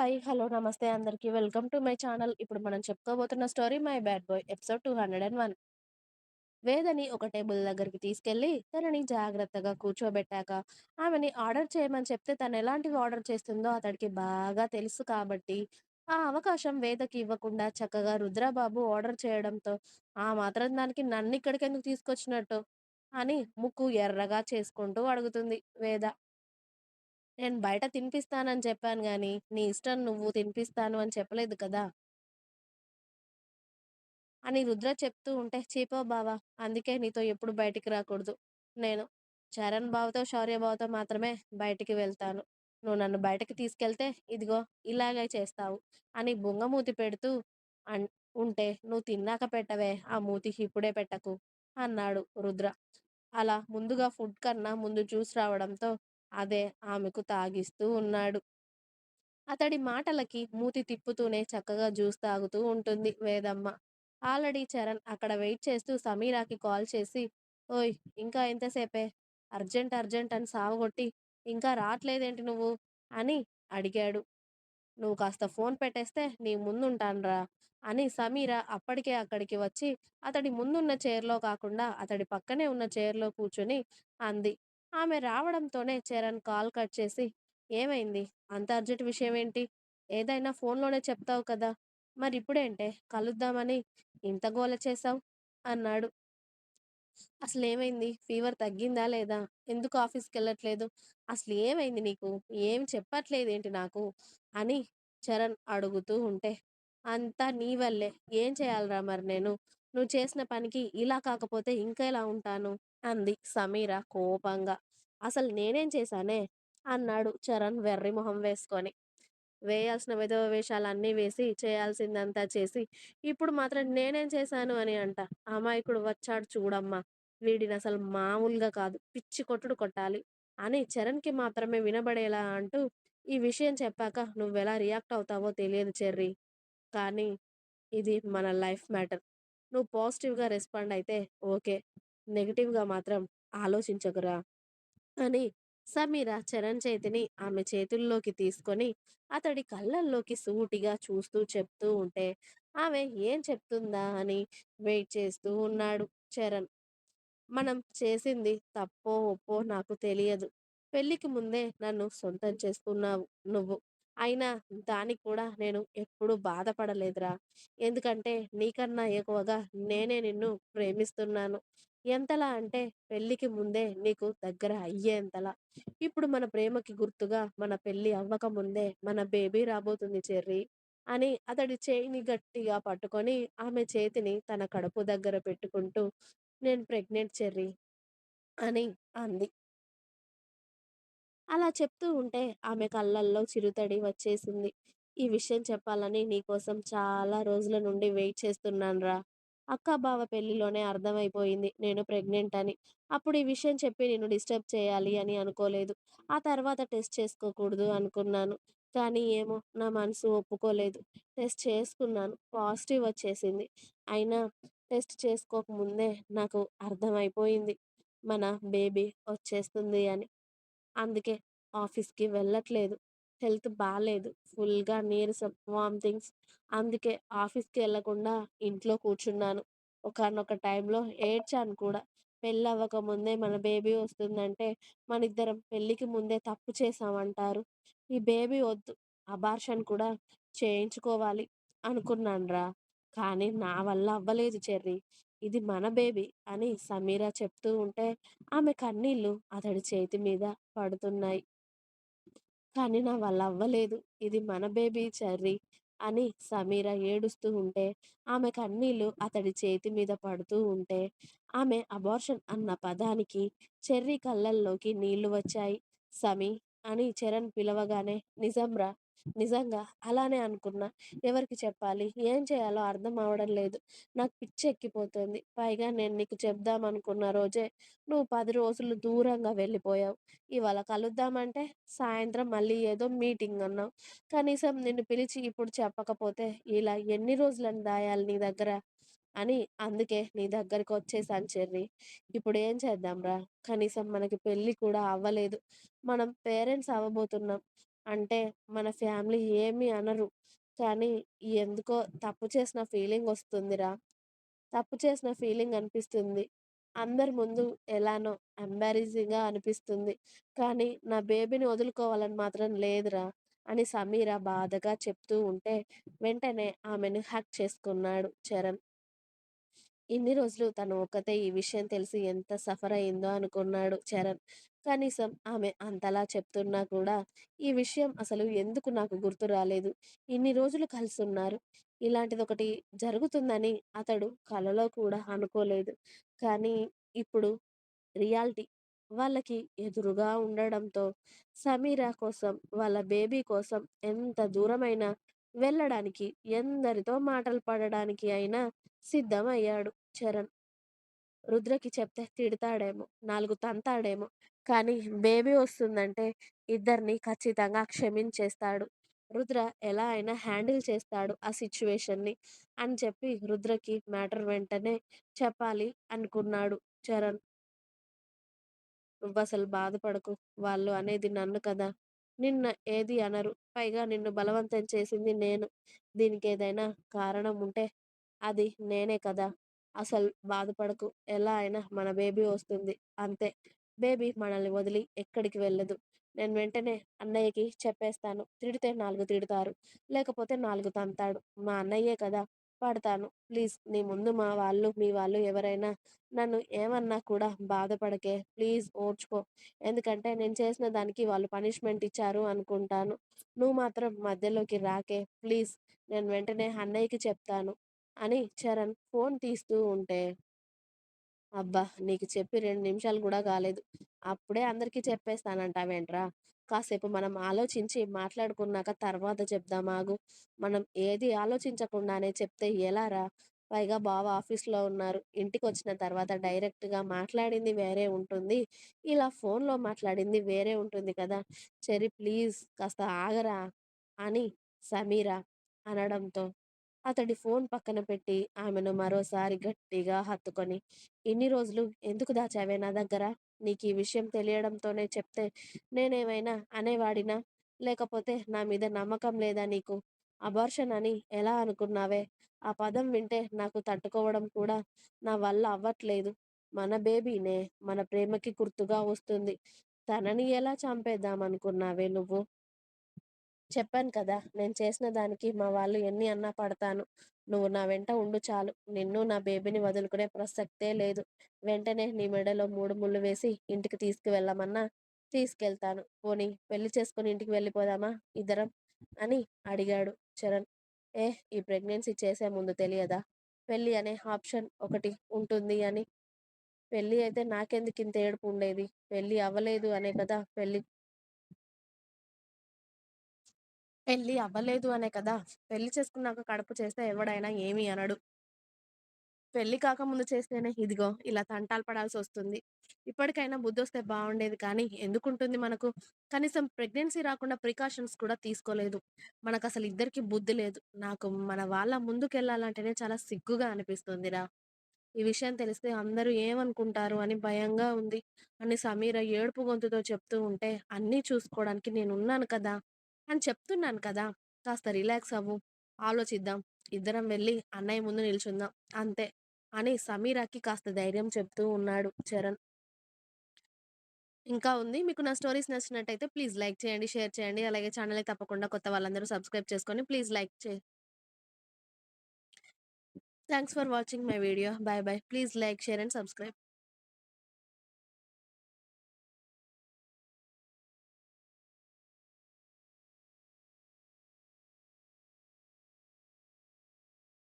Hi. Hello. నమస్తే అందరికి. Welcome to my channel. ఇప్పుడు మనం చెప్పుకోబోతున్న story 'my bad boy' episode 201. వేదని ఒక టేబుల్ దగ్గరికి తీసుకెళ్ళి తనని జాగ్రత్తగా కూర్చోబెట్టాక ఆమెని ఆర్డర్ చేయమని చెప్తే తను ఎలాంటివి ఆర్డర్ చేస్తుందో అతడికి బాగా తెలుసు కాబట్టి ఆ అవకాశం వేదకి ఇవ్వకుండా చక్కగా రుద్రబాబు ఆర్డర్ చేయడంతో ఆ మాత్రం దానికి నన్ను ఇక్కడికెందుకు తీసుకొచ్చినట్టు అని ముక్కు ఎర్రగా చేసుకుంటూ అడుగుతుంది వేద. నేను బయట తినిపిస్తానని చెప్పాను కానీ నీ ఇష్టం నువ్వు తినిపిస్తాను అని చెప్పలేదు కదా! అని రుద్ర చెప్తూ ఉంటే, చీపో బావా బావ! అందుకే నీతో ఎప్పుడు బయటికి రాకూడదు. నేను చరణ్ బావతో, శౌర్య బావతో మాత్రమే బయటికి వెళ్తాను. నువ్వు నన్ను బయటకి తీసుకెళ్తే ఇదిగో ఇలాగే చేస్తావు అని బుంగమూతి పెడుతూ అన్ ఉంటే నువ్వు తిన్నాక పెట్టవే ఆ మూతి ఇప్పుడే పెట్టకు అన్నాడు రుద్ర. అలా ముందుగా ఫుడ్ కన్నా ముందు జ్యూస్ రావడంతో అదే ఆమెకు తాగిస్తూ ఉన్నాడు. అతడి మాటలకి మూతి తిప్పుతూనే చక్కగా జ్యూస్ తాగుతూ ఉంటుంది వేదమ్మ. ఆల్రెడీ చరణ్ అక్కడ వెయిట్ చేస్తూ సమీరాకి కాల్ చేసి ఓయ్ ఇంకా ఎంతసేపే అర్జెంట్ అర్జెంట్ అని సావగొట్టి ఇంకా రావట్లేదేంటి నువ్వు అని అడిగాడు. నువ్వు కాస్త ఫోన్ పెట్టేస్తే నీ ముందుంటానురా అని సమీర అప్పటికే అక్కడికి వచ్చి అతడి ముందున్న చైర్లో కాకుండా అతడి పక్కనే ఉన్న చైర్లో కూర్చుని అంది. ఆమె రావడంతోనే చరణ్ కాల్ కట్ చేసి ఏమైంది? అంత అర్జెంట్ విషయం ఏంటి ఏదైనా ఫోన్లోనే చెప్తావు కదా! మరి ఇప్పుడేంటే కలుద్దామని ఇంత గోల చేశావు? అన్నాడు. అసలు ఏమైంది ఫీవర్ తగ్గిందా లేదా? ఎందుకు ఆఫీస్కి వెళ్ళట్లేదు అసలు ఏమైంది నీకు? ఏం చెప్పట్లేదేంటి నాకు? అని చరణ్ అడుగుతూ ఉంటే అంతా నీ వల్లే. ఏం చేయాలరా మరి నేను? నువ్వు చేసిన పనికి ఇలా కాకపోతే ఇంకా ఎలా ఉంటాను? అంది సమీర కోపంగా. అసలు నేనేం చేశానే? అన్నాడు చరణ్ వెర్రి మొహం వేసుకొని. వేయాల్సిన విధవ వేషాలన్నీ వేసి చేయాల్సిందంతా చేసి ఇప్పుడు మాత్రం నేనేం చేశాను అని అంట. అమాయకుడు వచ్చాడు చూడమ్మా. వీడిని అసలు మామూలుగా కాదు పిచ్చి కొట్టుడు కొట్టాలి అని చరణ్కి మాత్రమే వినబడేలా అంటూ ఈ విషయం చెప్పాక నువ్వెలా రియాక్ట్ అవుతావో తెలియదు చెర్రీ. కానీ ఇది మన లైఫ్ మ్యాటర్. నువ్వు పాజిటివ్గా రెస్పాండ్ అయితే ఓకే. నెగిటివ్గా మాత్రం ఆలోచించకురా అని సమీర చరణ్ చేతిని ఆమె చేతుల్లోకి తీసుకొని అతడి కళ్ళల్లోకి సూటిగా చూస్తూ చెప్తూ ఉంటే ఆమె ఏం చెప్తుందా? అని వెయిట్ చేస్తూ ఉన్నాడు చరణ్. మనం చేసింది తప్పో ఒప్పో నాకు తెలియదు. పెళ్ళికి ముందే నన్ను సొంతం చేసుకున్నావు నువ్వు. అయినా దానికి కూడా నేను ఎప్పుడూ బాధపడలేదురా. ఎందుకంటే నీకన్నా ఎక్కువగా నేనే నిన్ను ప్రేమిస్తున్నాను. ఎంతలా అంటే పెళ్ళికి ముందే నీకు దగ్గర అయ్యేంతలా. ఇప్పుడు మన ప్రేమకి గుర్తుగా మన పెళ్ళి అవ్వక ముందే మన బేబీ రాబోతుంది చెర్రీ అని అతడి చేయిని గట్టిగా పట్టుకొని ఆమె చేతిని తన కడుపు దగ్గర పెట్టుకుంటూ నేను ప్రెగ్నెంట్ చెర్రీ అని అంది. అలా చెప్తూ ఉంటే ఆమె కళ్ళల్లో చిరుతడి వచ్చేసింది. ఈ విషయం చెప్పాలని నీకోసం చాలా రోజుల నుండి వెయిట్ చేస్తున్నానురా. అక్క బావ పెళ్ళిలోనే అర్థమైపోయింది. నేను ప్రెగ్నెంట్ అని. అప్పుడు ఈ విషయం చెప్పి నేను డిస్టర్బ్ చేయాలి అని అనుకోలేదు. ఆ తర్వాత టెస్ట్ చేసుకోకూడదు అనుకున్నాను. కానీ ఏమో నా మనసు ఒప్పుకోలేదు. టెస్ట్ చేసుకున్నాను. పాజిటివ్ వచ్చేసింది. అయినా టెస్ట్ చేసుకోకముందే నాకు అర్థమైపోయింది. మన బేబీ వచ్చేస్తుంది అని. అందుకే ఆఫీస్కి వెళ్ళట్లేదు. హెల్త్ బాగాలేదు ఫుల్గా నీరసం వామిటింగ్స్ అందుకే ఆఫీస్కి వెళ్ళకుండా ఇంట్లో కూర్చున్నాను. ఒకనొక టైంలో ఏడ్చాను కూడా. పెళ్ళి అవ్వక ముందే మన బేబీ వస్తుందంటే మన ఇద్దరం పెళ్ళికి ముందే తప్పు చేసామంటారు ఈ బేబీ వద్దు. అబార్షన్ కూడా చేయించుకోవాలి అనుకున్నానురా. కానీ నా వల్ల అవ్వలేదు చెర్రీ. ఇది మన బేబీ అని సమీర చెప్తూ ఉంటే ఆమె కన్నీళ్ళు అతడి చేతి మీద పడుతున్నాయి. కానీ నా వల్ల అవ్వలేదు. ఇది మన బేబీ చర్రీ అని సమీర ఏడుస్తూ ఉంటే ఆమె కన్నీళ్ళు అతడి చేతి మీద పడుతూ ఉంటే ఆమె అబార్షన్ అన్న పదానికి చెర్రీ కళ్ళల్లోకి నీళ్ళు వచ్చాయి. సమీ అని చరణ్ పిలవగానే నిజంరా నిజంగా అలానే అనుకున్నా. ఎవరికి చెప్పాలి? ఏం చేయాలో అర్థం అవడం లేదు. నాకు పిచ్చి ఎక్కిపోతుంది. పైగా నేను నీకు చెప్దాం అనుకున్న రోజే నువ్వు పది రోజులు దూరంగా వెళ్ళిపోయావు. ఇవాళ కలుద్దామంటే సాయంత్రం మళ్ళీ ఏదో మీటింగ్ అన్నావు. కనీసం నిన్ను పిలిచి ఇప్పుడు చెప్పకపోతే ఇలా ఎన్ని రోజులని దాయాలి నీ దగ్గర? అని అందుకే నీ దగ్గరికి వచ్చేసాను చెర్రీ. ఇప్పుడు ఏం చేద్దాంరా? కనీసం మనకి పెళ్ళి కూడా అవ్వలేదు. మనం పేరెంట్స్ అవ్వబోతున్నాం. అంటే మన ఫ్యామిలీ ఏమీ అనరు. కానీ ఎందుకో తప్పు చేసిన ఫీలింగ్ వస్తుందిరా. తప్పు చేసిన ఫీలింగ్ అనిపిస్తుంది. అందరి ముందు ఎలానో ఎంబారసింగ్‌గా అనిపిస్తుంది. కానీ నా బేబీని వదులుకోవాలని మాత్రం లేదురా అని సమీర బాధగా చెప్తూ ఉంటే వెంటనే ఆమెను హగ్ చేసుకున్నాడు చరణ్. ఇన్ని రోజులు తను ఒక్కతే ఈ విషయం తెలిసి ఎంత సఫర్ అయిందో అనుకున్నాడు చరణ్. కనీసం ఆమె అంతలా చెప్తున్నా కూడా ఈ విషయం అసలు ఎందుకు నాకు గుర్తు రాలేదు. ఇన్ని రోజులు కలిసున్నారు. ఇలాంటిదొకటి జరుగుతుందని అతడు కలలో కూడా అనుకోలేదు. కానీ ఇప్పుడు రియాలిటీ వాళ్ళకి ఎదురుగా ఉండడంతో సమీరా కోసం, వాళ్ళ బేబీ కోసం ఎంత దూరమైనా వెళ్ళడానికి, ఎందరితో మాటలు పడడానికి అయినా సిద్ధమయ్యాడు చరణ్. రుద్రకి చెప్తే తిడతాడేమో, నాలుగు తంతాడేమో, కానీ బేబీ వస్తుందంటే ఇద్దరిని ఖచ్చితంగా క్షమించేస్తాడు. రుద్ర ఎలా అయినా హ్యాండిల్ చేస్తాడు ఆ సిచ్యువేషన్ని అని చెప్పి రుద్రకి మ్యాటర్ వెంటనే చెప్పాలి అనుకున్నాడు చరణ్. అసలు బాధపడకు. వాళ్ళు అనేది నన్ను కదా! నిన్ను ఏది అనరు. పైగా నిన్ను బలవంతం చేసింది నేను. దీనికి ఏదైనా కారణం ఉంటే అది నేనే కదా! అసలు బాధపడకు. ఎలా అయినా మన బేబీ వస్తుంది. అంతే. బేబీ మనల్ని వదిలి ఎక్కడికి వెళ్ళదు. నేను వెంటనే అన్నయ్యకి చెప్పేస్తాను. తిడితే నాలుగు తిడతారు. లేకపోతే నాలుగు తంతాడు. మా అన్నయ్యే కదా! పడతాను. ప్లీజ్ నీ ముందు మా వాళ్ళు, మీ వాళ్ళు ఎవరైనా నన్ను ఏమన్నా కూడా బాధపడకే. ప్లీజ్ ఓర్చుకో. ఎందుకంటే నేను చేసిన దానికి వాళ్ళు పనిష్మెంట్ ఇచ్చారు అనుకుంటాను. నువ్వు మాత్రం మధ్యలోకి రాకే. ప్లీజ్ నేను వెంటనే అన్నయ్యకి చెప్తాను అని చరణ్ ఫోన్ తీస్తూ ఉంటే అబ్బా! నీకు చెప్పి రెండు నిమిషాలు కూడా కాలేదు. అప్పుడే అందరికీ చెప్పేస్తానంటావేంట్రా? కాసేపు మనం ఆలోచించి మాట్లాడుకున్నాక తర్వాత చెప్దాం ఆగు. మనం ఏది ఆలోచించకుండానే చెప్తే ఎలారా? పైగా బావ ఆఫీస్‌లో ఉన్నారు. ఇంటికి వచ్చిన తర్వాత డైరెక్ట్‌గా మాట్లాడింది వేరే ఉంటుంది. ఇలా ఫోన్‌లో మాట్లాడింది వేరే ఉంటుంది కదా! చెరి ప్లీజ్ కాస్త ఆగరా అని సమీరా అనడంతో అతడి ఫోన్ పక్కన పెట్టి ఆమెను మరోసారి గట్టిగా హత్తుకొని, ఇన్ని రోజులు ఎందుకు దాచావే నా దగ్గర? నీకు ఈ విషయం తెలియడంతోనే చెప్తే నేనేమైనా అనేవాడినా? లేకపోతే నా మీద నమ్మకం లేదా నీకు? అబార్షన్ అని ఎలా అనుకున్నావే? ఆ పదం వింటే నాకు తట్టుకోవడం కూడా నా వల్ల అవ్వట్లేదు. మన బేబీనే మన ప్రేమకి గుర్తుగా వస్తుంది. తనని ఎలా చంపేద్దామనుకున్నావే నువ్వు? చెప్పాను కదా! నేను చేసిన దానికి మా వాళ్ళు ఎన్ని అన్నా పడతాను. నువ్వు నా వెంట ఉండు చాలు. నిన్ను, నా బేబీని వదులుకునే ప్రసక్తే లేదు. వెంటనే నీ మెడలో మూడు ముళ్ళు వేసి ఇంటికి తీసుకువెళ్ళమన్నా తీసుకెళ్తాను. పోనీ పెళ్ళి చేసుకుని ఇంటికి వెళ్ళిపోదామా ఇద్దరం? అని అడిగాడు చరణ్. ఏ ఈ ప్రెగ్నెన్సీ చేసే ముందు తెలియదా? పెళ్ళి అనే ఆప్షన్ ఒకటి ఉంటుంది అని. పెళ్ళి అయితే నాకెందుకు ఇంత ఏడుపు ఉండేది? పెళ్ళి అవ్వలేదు అనే కదా పెళ్ళి పెళ్ళి అవ్వలేదు అనే కదా! పెళ్ళి చేసుకున్నాక కడుపు చేస్తే ఎవడైనా ఏమీ అనడు. పెళ్ళి కాకముందు చేస్తేనే ఇదిగో ఇలా తంటాలు పడాల్సి వస్తుంది ఇప్పటికైనా బుద్ధి వస్తే బాగుండేది కానీ ఎందుకుంటుంది మనకు? కనీసం ప్రెగ్నెన్సీ రాకుండా ప్రికాషన్స్ కూడా తీసుకోలేదు. మనకు అసలు ఇద్దరికీ బుద్ధి లేదు. నాకు మన వాళ్ళ ముందుకెళ్ళాలంటేనే చాలా సిగ్గుగా అనిపిస్తుందిరా! ఈ విషయం తెలిస్తే అందరూ ఏమనుకుంటారు అని భయంగా ఉంది అని సమీర ఏడుపు గొంతుతో చెప్తూ ఉంటే అన్నీ చూసుకోవడానికి నేనున్నాను కదా! అని చెప్తున్నాను కదా! కాస్త రిలాక్స్ అవ్వు. ఆలోచిద్దాం. ఇద్దరం వెళ్ళి అన్నయ్య ముందు నిల్చుందాం. అంతే అని సమీరాకి కాస్త ధైర్యం చెప్తూ ఉన్నాడు చరణ్. ఇంకా ఉంది. మీకు నా స్టోరీస్ నచ్చినట్టయితే ప్లీజ్ లైక్ చేయండి, షేర్ చేయండి. అలాగే ఛానల్ తప్పకుండా కొత్త వాళ్ళందరూ సబ్స్క్రైబ్ చేసుకొని ప్లీజ్ లైక్ చే thanks for watching my video. Bye bye please like, share and subscribe.